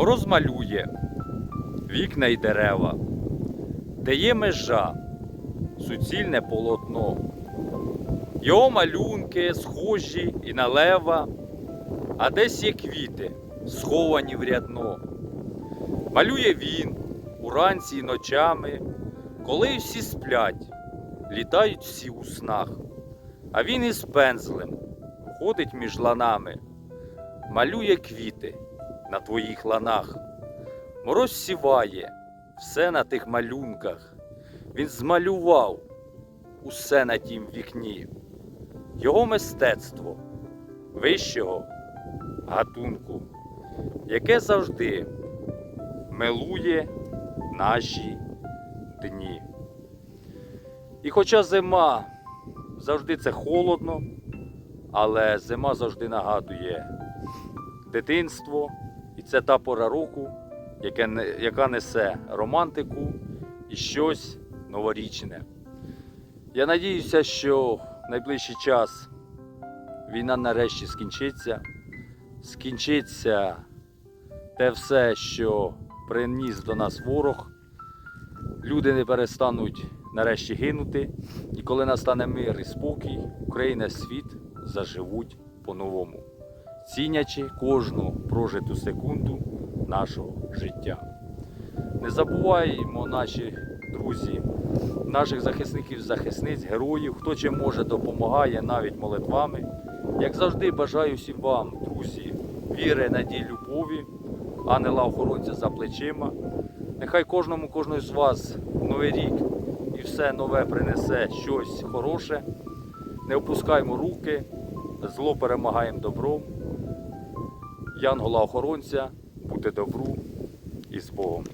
Мороз малює вікна й дерева, де є межа, суцільне полотно. Його малюнки схожі і на лева, а десь є квіти, сховані в рядно. Малює він уранці і ночами, коли всі сплять, літають всі у снах. А він із пензлем ходить між ланами, малює квіти на твоїх ланах. Мороз сіває все на тих малюнках. Він змалював усе на тім вікні. Його мистецтво вищого гатунку, яке завжди милує наші дні. І хоча зима завжди це холодно, але зима завжди нагадує дитинство, і це та пора року, яка несе романтику і щось новорічне. Я надіюся, що в найближчий час війна нарешті скінчиться, скінчиться те все, що приніс до нас ворог. Люди не перестануть нарешті гинути, і коли настане мир і спокій, Україна світ заживуть по-новому, цінячи кожну прожиту секунду нашого життя. Не забуваємо, наші друзі, наших захисників, захисниць, героїв, хто чим може допомагає навіть молитвами. Як завжди, бажаю всім вам, друзі, віри, надії, любові, ангела охоронця за плечима. Нехай кожному, кожному з вас новий рік і все нове принесе щось хороше. Не опускаймо руки, зло перемагаємо добром. Янгола охоронця, бути добру і з Богом.